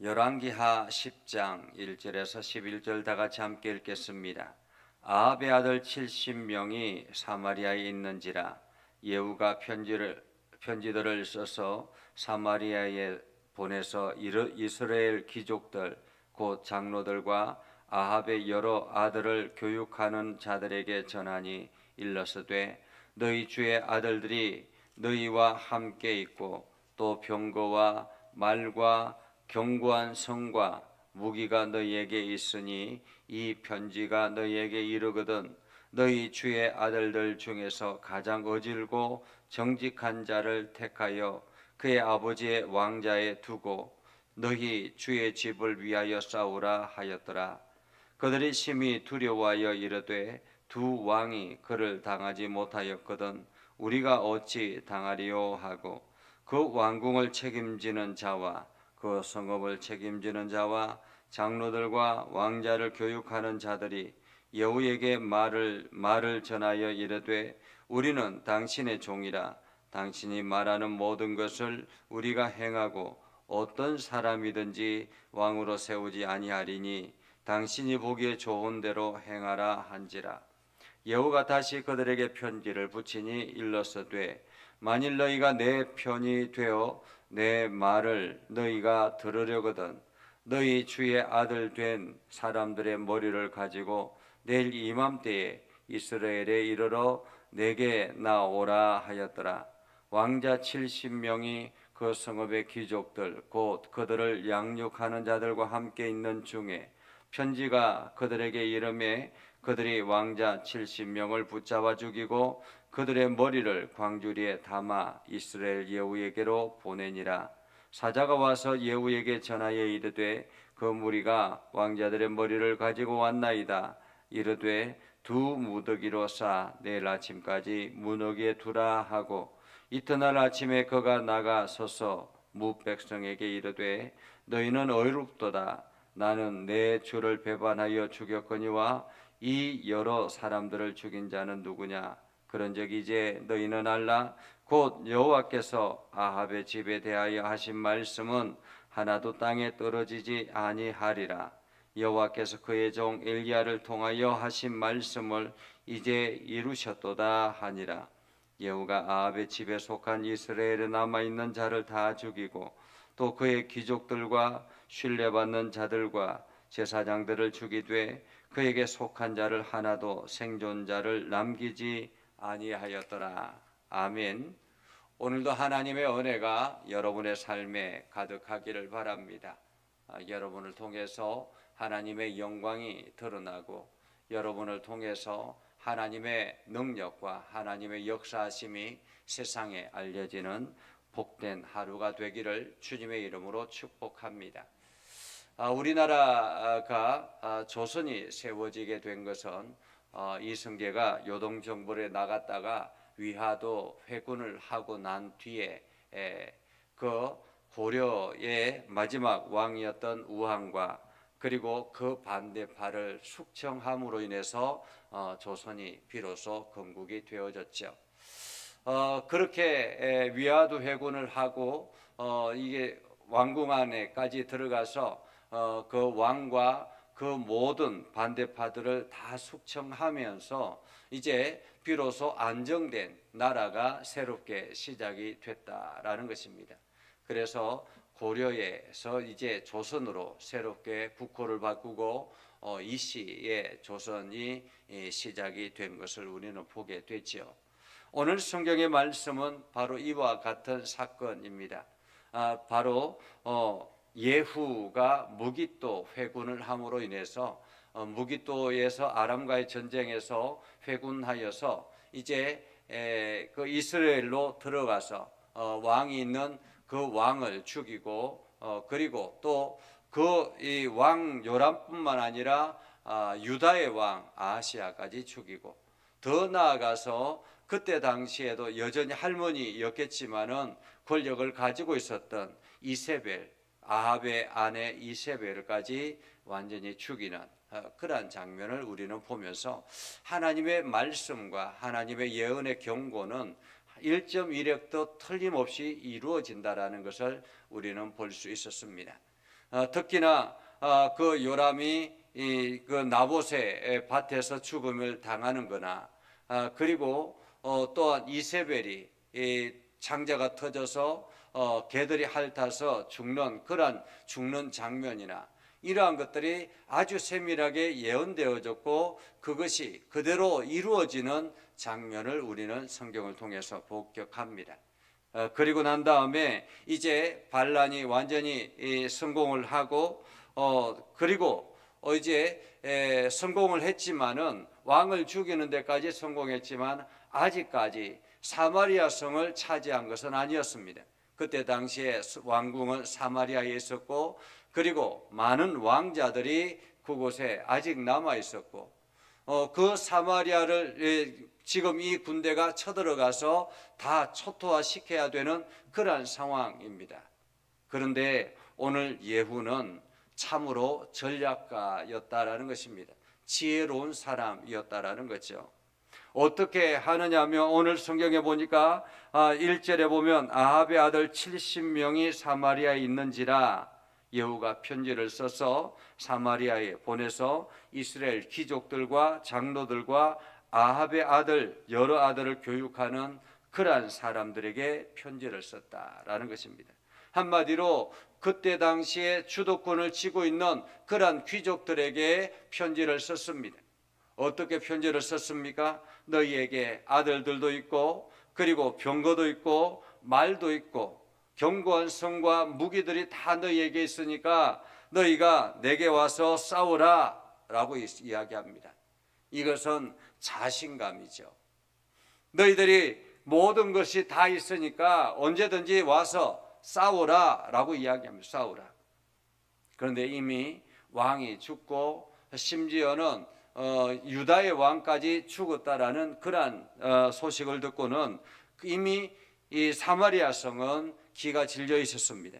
열왕기하 10장 1절에서 11절 다 같이 함께 읽겠습니다. 아합의 아들 70명이 사마리아에 있는지라 예후가 편지를 편지들을 써서 사마리아에 보내서 이스라엘 귀족들 곧 장로들과 아합의 여러 아들을 교육하는 자들에게 전하니 일러서되 너희 주의 아들들이 너희와 함께 있고 또 병거와 말과 견고한 성과 무기가 너희에게 있으니 이 편지가 너희에게 이르거든 너희 주의 아들들 중에서 가장 어질고 정직한 자를 택하여 그의 아버지의 왕자에 두고 너희 주의 집을 위하여 싸우라 하였더라. 그들이 심히 두려워하여 이르되 두 왕이 그를 당하지 못하였거든 우리가 어찌 당하리요 하고 그 왕궁을 책임지는 자와 그 성읍을 책임지는 자와 장로들과 왕자를 교육하는 자들이 여우에게 말을 말을 전하여 이르되 우리는 당신의 종이라. 당신이 말하는 모든 것을 우리가 행하고 어떤 사람이든지 왕으로 세우지 아니하리니 당신이 보기에 좋은 대로 행하라 한지라. 여호가 다시 그들에게 편지를 붙이니 일러서되 만일 너희가 내 편이 되어 내 말을 너희가 들으려거든. 너희 주의 아들 된 사람들의 머리를 가지고 내일 이맘때에 이스라엘에 이르러 내게 나오라 하였더라. 왕자 70명이 그 성읍의 귀족들 곧 그들을 양육하는 자들과 함께 있는 중에 편지가 그들에게 이름에 그들이 왕자 70명을 붙잡아 죽이고 그들의 머리를 광주리에 담아 이스라엘 예후에게로 보내니라. 사자가 와서 예후에게 전하여 이르되 그 무리가 왕자들의 머리를 가지고 왔나이다. 이르되 두 무더기로 싸 내일 아침까지 무너기에 두라 하고 이튿날 아침에 그가 나가 서서 무 백성에게 이르되 너희는 어이롭도다. 나는 내 주를 배반하여 죽였거니와 이 여러 사람들을 죽인 자는 누구냐 그런즉 이제 너희는 알라. 곧 여호와께서 아합의 집에 대하여 하신 말씀은 하나도 땅에 떨어지지 아니하리라. 여호와께서 그의 종 엘리야를 통하여 하신 말씀을 이제 이루셨도다 하니라. 예후가 아합의 집에 속한 이스라엘에 남아 있는 자를 다 죽이고 또 그의 귀족들과 신뢰받는 자들과 제사장들을 죽이되 그에게 속한 자를 하나도 생존자를 남기지 아니하였더라. 아멘. 오늘도 하나님의 은혜가 여러분의 삶에 가득하기를 바랍니다. 아, 여러분을 통해서 하나님의 영광이 드러나고 여러분을 통해서 하나님의 능력과 하나님의 역사하심이 세상에 알려지는 복된 하루가 되기를 주님의 이름으로 축복합니다. 아, 우리나라가 아, 조선이 세워지게 된 것은 어, 이승계가 요동 정벌에 나갔다가 위하도 회군을 하고 난 뒤에 에, 그 고려의 마지막 왕이었던 우왕과 그리고 그 반대파를 숙청함으로 인해서 어, 조선이 비로소 건국이 되어졌죠. 어, 그렇게 에, 위화도 회군을 하고 어, 이게 왕궁 안에까지 들어가서 어, 그 왕과 그 모든 반대파들을 다 숙청하면서 이제 비로소 안정된 나라가 새롭게 시작이 됐다라는 것입니다. 그래서 고려에서 이제 조선으로 새롭게 국호를 바꾸고 어, 이 시에 조선이 이, 시작이 된 것을 우리는 보게 되지요. 오늘 성경의 말씀은 바로 이와 같은 사건입니다. 아, 바로 어, 예후가 무기또 회군을 함으로 인해서 어, 무기또에서 아람과의 전쟁에서 회군하여서 이제 에, 그 이스라엘로 들어가서 어, 왕이 있는 그 왕을 죽이고 어, 그리고 또 그 이 왕 요람뿐만 아니라 아, 유다의 왕 아시아까지 죽이고 더 나아가서 그때 당시에도 여전히 할머니였겠지만은 권력을 가지고 있었던 이세벨 아합의 아내 이세벨까지 완전히 죽이는 어, 그러한 장면을 우리는 보면서 하나님의 말씀과 하나님의 예언의 경고는 1.1획도 틀림없이 이루어진다라는 것을 우리는 볼 수 있었습니다. 어, 특히나 어, 그 요람이 이, 그 나봇의 밭에서 죽음을 당하는 거나 아, 그리고 어, 또한 이세벨이 이 창자가 터져서 어, 개들이 핥아서 죽는 그러한 죽는 장면이나 이러한 것들이 아주 세밀하게 예언되어졌고 그것이 그대로 이루어지는 장면을 우리는 성경을 통해서 복격합니다. 어, 그리고 난 다음에 이제 반란이 완전히 이 성공을 하고 어, 그리고 어, 이제 에, 성공을 했지만은 왕을 죽이는 데까지 성공했지만 아직까지 사마리아 성을 차지한 것은 아니었습니다. 그때 당시에 왕궁은 사마리아에 있었고 그리고 많은 왕자들이 그곳에 아직 남아 있었고 어, 그 사마리아를 에, 지금 이 군대가 쳐들어가서 다 초토화 시켜야 되는 그러한 상황입니다. 그런데 오늘 예후는 참으로 전략가였다라는 것입니다. 지혜로운 사람이었다라는 거죠. 어떻게 하느냐면 오늘 성경에 보니까 아, 1절에 보면 아합의 아들 70명이 사마리아에 있는지라 예후가 편지를 써서 사마리아에 보내서 이스라엘 귀족들과 장로들과 아합의 아들 여러 아들을 교육하는 그러한 사람들에게 편지를 썼다라는 것입니다. 한마디로 그때 당시에 주도권을 쥐고 있는 그러한 귀족들에게 편지를 썼습니다. 어떻게 편지를 썼습니까? 너희에게 아들들도 있고 그리고 병거도 있고 말도 있고 견고한 성과 무기들이 다 너희에게 있으니까 너희가 내게 와서 싸우라 라고 이야기합니다. 이것은 자신감이죠. 너희들이 모든 것이 다 있으니까 언제든지 와서 싸우라 라고 이야기합니다. 싸우라. 그런데 이미 왕이 죽고 심지어는 어, 유다의 왕까지 죽었다라는 그러한 어, 소식을 듣고는 이미 이 사마리아 성은 기가 질려 있었습니다.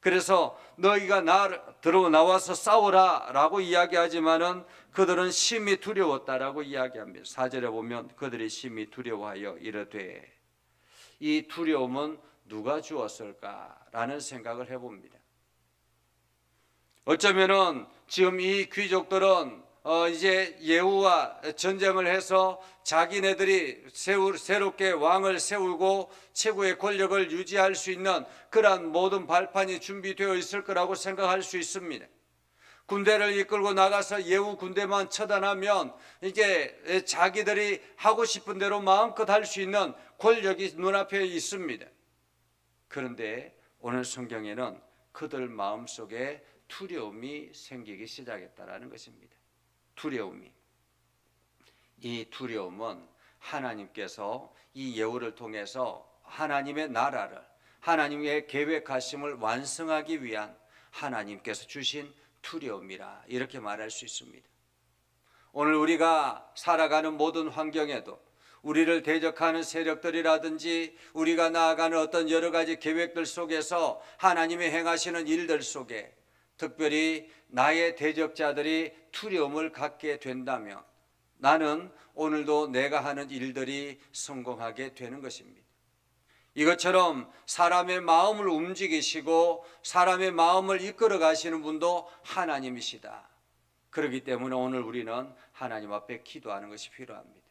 그래서 너희가 나 들어 나와서 싸우라라고 이야기하지만은 그들은 심히 두려웠다라고 이야기합니다. 사절에 보면 그들이 심히 두려워하여 이르되 이 두려움은 누가 주었을까라는 생각을 해봅니다. 어쩌면은 지금 이 귀족들은 어 이제 예후와 전쟁을 해서 자기네들이 세우, 새롭게 왕을 세우고 최고의 권력을 유지할 수 있는 그러한 모든 발판이 준비되어 있을 거라고 생각할 수 있습니다. 군대를 이끌고 나가서 예후 군대만 처단하면 이게 자기들이 하고 싶은 대로 마음껏 할 수 있는 권력이 눈앞에 있습니다. 그런데 오늘 성경에는 그들 마음속에 두려움이 생기기 시작했다라는 것입니다. 두려움이. 이 두려움은 하나님께서 이 예후를 통해서 하나님의 나라를 하나님의 계획하심을 완성하기 위한 하나님께서 주신 두려움이라 이렇게 말할 수 있습니다. 오늘 우리가 살아가는 모든 환경에도 우리를 대적하는 세력들이라든지 우리가 나아가는 어떤 여러 가지 계획들 속에서 하나님이 행하시는 일들 속에 특별히 나의 대적자들이 두려움을 갖게 된다면 나는 오늘도 내가 하는 일들이 성공하게 되는 것입니다. 이것처럼 사람의 마음을 움직이시고 사람의 마음을 이끌어 가시는 분도 하나님이시다. 그렇기 때문에 오늘 우리는 하나님 앞에 기도하는 것이 필요합니다.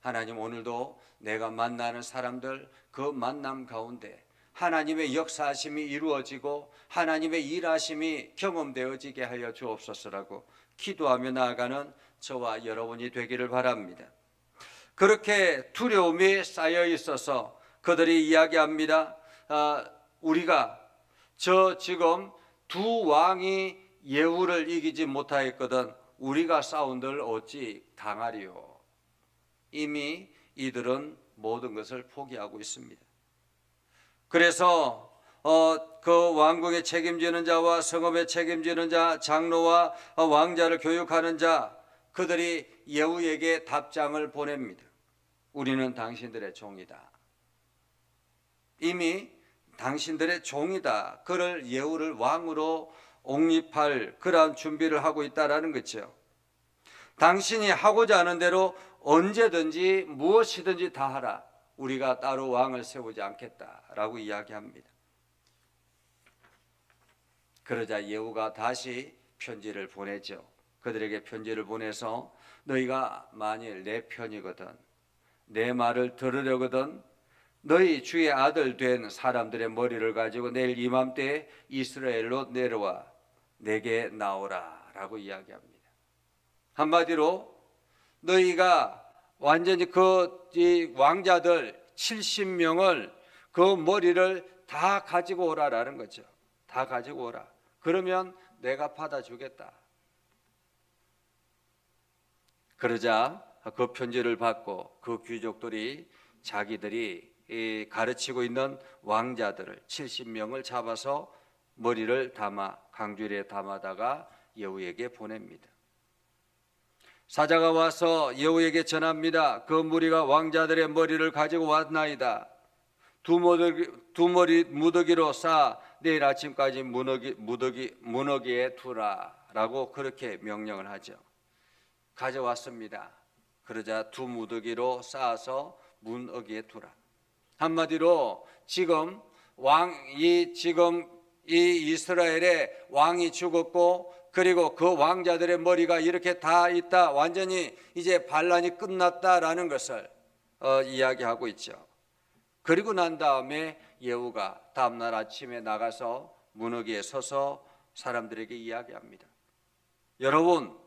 하나님 오늘도 내가 만나는 사람들 그 만남 가운데 하나님의 역사하심이 이루어지고 하나님의 일하심이 경험되어지게 하여 주옵소서라고 기도하며 나아가는 저와 여러분이 되기를 바랍니다. 그렇게 두려움이 쌓여 있어서 그들이 이야기합니다. 아, 우리가 저 지금 두 왕이 예후를 이기지 못하였거든 우리가 싸운들 어찌 당하리요. 이미 이들은 모든 것을 포기하고 있습니다. 그래서 어, 그 왕궁에 책임지는 자와 성읍에 책임지는 자, 장로와 왕자를 교육하는 자, 그들이 예후에게 답장을 보냅니다. 우리는 당신들의 종이다. 이미 당신들의 종이다. 그를 예후를 왕으로 옹립할 그러한 준비를 하고 있다라는 거죠. 당신이 하고자 하는 대로 언제든지 무엇이든지 다 하라. 우리가 따로 왕을 세우지 않겠다라고 이야기합니다. 그러자 예후가 다시 편지를 보내죠. 그들에게 편지를 보내서 너희가 만일 내 편이거든 내 말을 들으려거든 너희 주의 아들 된 사람들의 머리를 가지고 내일 이맘때 이스라엘로 내려와 내게 나오라라고 이야기합니다. 한마디로 너희가 완전히 그 이 왕자들 70명을 그 머리를 다 가지고 오라라는 거죠. 다 가지고 오라. 그러면 내가 받아 주겠다. 그러자 그 편지를 받고 그 귀족들이 자기들이 이 가르치고 있는 왕자들을 70명을 잡아서 머리를 담아 강줄에 담아다가 여우에게 보냅니다. 사자가 와서 여우에게 전합니다. 그 무리가 왕자들의 머리를 가지고 왔나이다. 두 무더기, 두 머리 무더기로 싸 내일 아침까지 무더기, 무더기, 무너기에 두라 라고 그렇게 명령을 하죠. 가져왔습니다. 그러자 두 무더기로 쌓아서 문어기에 두라. 한마디로 지금 왕이 지금 이 이스라엘의 왕이 죽었고 그리고 그 왕자들의 머리가 이렇게 다 있다 완전히 이제 반란이 끝났다라는 것을 어, 이야기하고 있죠. 그리고 난 다음에 예후가 다음 날 아침에 나가서 문어기에 서서 사람들에게 이야기합니다. 여러분,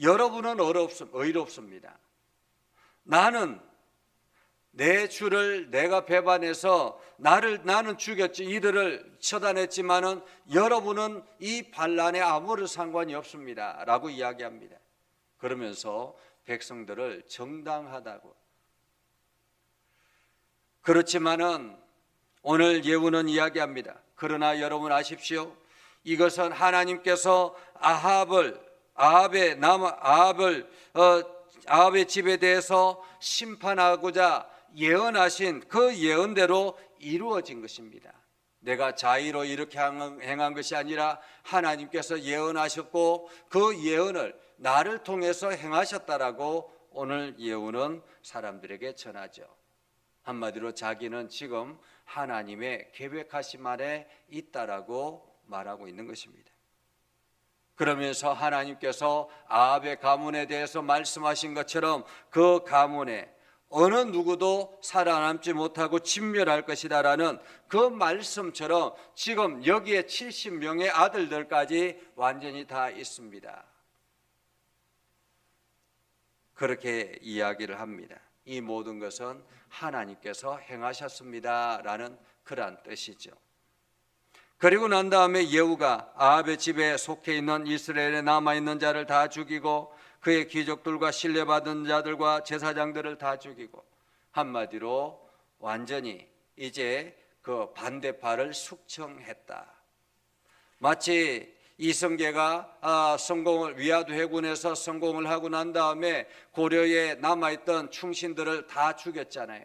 여러분은 어렵습, 의롭습니다. 나는 내 주를 내가 배반해서 나를 나는 죽였지 이들을 처단했지만은 여러분은 이 반란에 아무런 상관이 없습니다라고 이야기합니다. 그러면서 백성들을 정당하다고 그렇지만은 오늘 예우는 이야기합니다. 그러나 여러분 아십시오. 이것은 하나님께서 아합을 아합의 남 아합을 어, 아합의 집에 대해서 심판하고자 예언하신 그 예언대로 이루어진 것입니다. 내가 자의로 이렇게 행한 것이 아니라 하나님께서 예언하셨고 그 예언을 나를 통해서 행하셨다라고 오늘 예언은 사람들에게 전하죠. 한마디로 자기는 지금 하나님의 계획하심 안에 있다라고 말하고 있는 것입니다. 그러면서 하나님께서 아합의 가문에 대해서 말씀하신 것처럼 그 가문에 어느 누구도 살아남지 못하고 진멸할 것이다라는 그 말씀처럼 지금 여기에 70명의 아들들까지 완전히 다 있습니다. 그렇게 이야기를 합니다. 이 모든 것은 하나님께서 행하셨습니다라는 그러한 뜻이죠. 그리고 난 다음에 예후가 아합의 집에 속해 있는 이스라엘에 남아 있는 자를 다 죽이고 그의 귀족들과 신뢰받은 자들과 제사장들을 다 죽이고 한마디로 완전히 이제 그 반대파를 숙청했다. 마치 이성계가 아, 성공을 위아도 해군에서 성공을 하고 난 다음에 고려에 남아 있던 충신들을 다 죽였잖아요.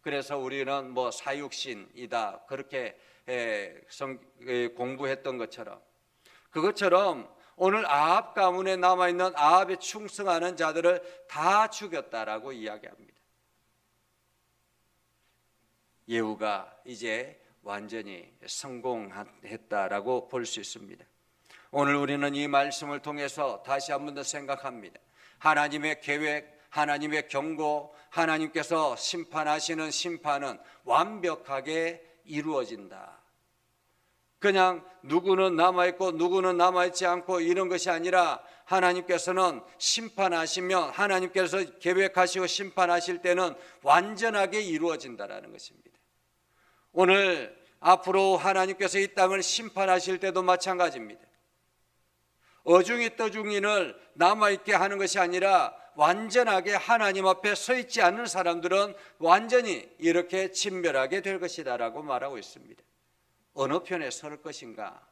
그래서 우리는 뭐 사육신이다 그렇게 공부했던 것처럼 그것처럼 오늘 아합 가문에 남아 있는 아합에 충성하는 자들을 다 죽였다라고 이야기합니다. 예후가 이제 완전히 성공했다라고 볼 수 있습니다. 오늘 우리는 이 말씀을 통해서 다시 한 번 더 생각합니다. 하나님의 계획, 하나님의 경고, 하나님께서 심판하시는 심판은 완벽하게 이루어진다. 그냥 누구는 남아있고 누구는 남아있지 않고 이런 것이 아니라 하나님께서는 심판하시면 하나님께서 계획하시고 심판하실 때는 완전하게 이루어진다라는 것입니다. 오늘 앞으로 하나님께서 이 땅을 심판하실 때도 마찬가지입니다. 어중이 떠중이를 남아있게 하는 것이 아니라 완전하게 하나님 앞에 서 있지 않는 사람들은 완전히 이렇게 진멸하게 될 것이다라고 말하고 있습니다. 어느 편에 설 것인가?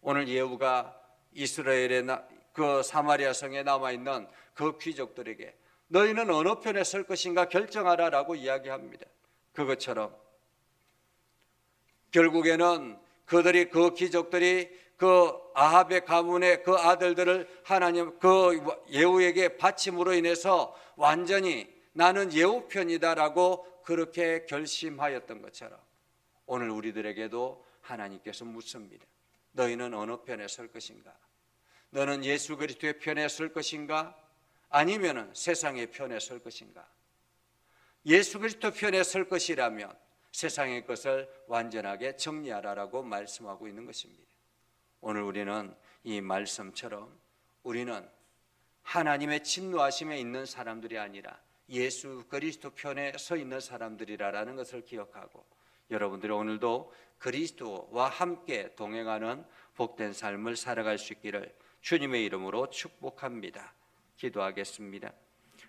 오늘 예후가 이스라엘의 그 사마리아 성에 남아 있는 그 귀족들에게 너희는 어느 편에 설 것인가 결정하라라고 이야기합니다. 그것처럼 결국에는 그들이 그 귀족들이 그 아합의 가문의 그 아들들을 하나님 그 예후에게 바침으로 인해서 완전히 나는 예후 편이다라고 그렇게 결심하였던 것처럼 오늘 우리들에게도 하나님께서 묻습니다. 너희는 어느 편에 설 것인가? 너는 예수 그리스도의 편에 설 것인가? 아니면은 세상의 편에 설 것인가? 예수 그리스도 편에 설 것이라면 세상의 것을 완전하게 정리하라라고 말씀하고 있는 것입니다. 오늘 우리는 이 말씀처럼 우리는 하나님의 진노하심에 있는 사람들이 아니라 예수 그리스도 편에 서 있는 사람들이라는 것을 기억하고 여러분들이 오늘도 그리스도와 함께 동행하는 복된 삶을 살아갈 수 있기를 주님의 이름으로 축복합니다. 기도하겠습니다.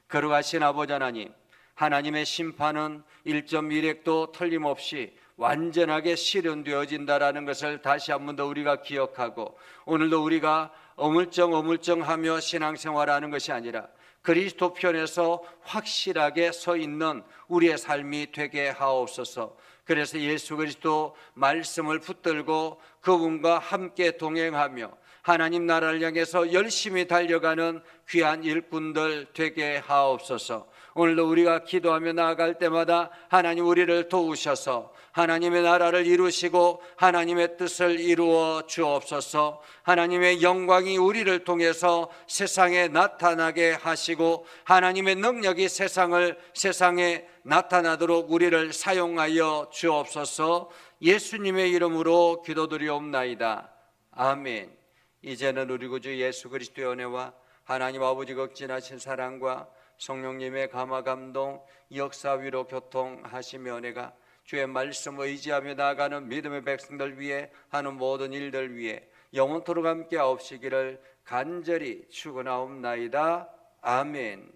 거룩하신 아버지 하나님, 하나님의 심판은 1.1핵도 틀림없이 완전하게 실현되어진다라는 것을 다시 한 번 더 우리가 기억하고 오늘도 우리가 어물쩡 어물쩡하며 신앙생활하는 것이 아니라 그리스도 편에서 확실하게 서 있는 우리의 삶이 되게 하옵소서. 그래서 예수 그리스도 말씀을 붙들고 그분과 함께 동행하며 하나님 나라를 향해서 열심히 달려가는 귀한 일꾼들 되게 하옵소서. 오늘도 우리가 기도하며 나아갈 때마다 하나님 우리를 도우셔서 하나님의 나라를 이루시고 하나님의 뜻을 이루어 주옵소서. 하나님의 영광이 우리를 통해서 세상에 나타나게 하시고 하나님의 능력이 세상을 세상에 나타나도록 우리를 사용하여 주옵소서. 예수님의 이름으로 기도드리옵나이다. 아멘. 이제는 우리 구주 예수 그리스도의 은혜와 하나님 아버지 극진하신 사랑과 성령님의 감화 감동 역사 위로 교통하시며 은혜가 주의 말씀 의지하며 나아가는 믿음의 백성들 위해 하는 모든 일들 위해 영원토록 함께 하옵시기를 간절히 축원하옵나이다. 아멘.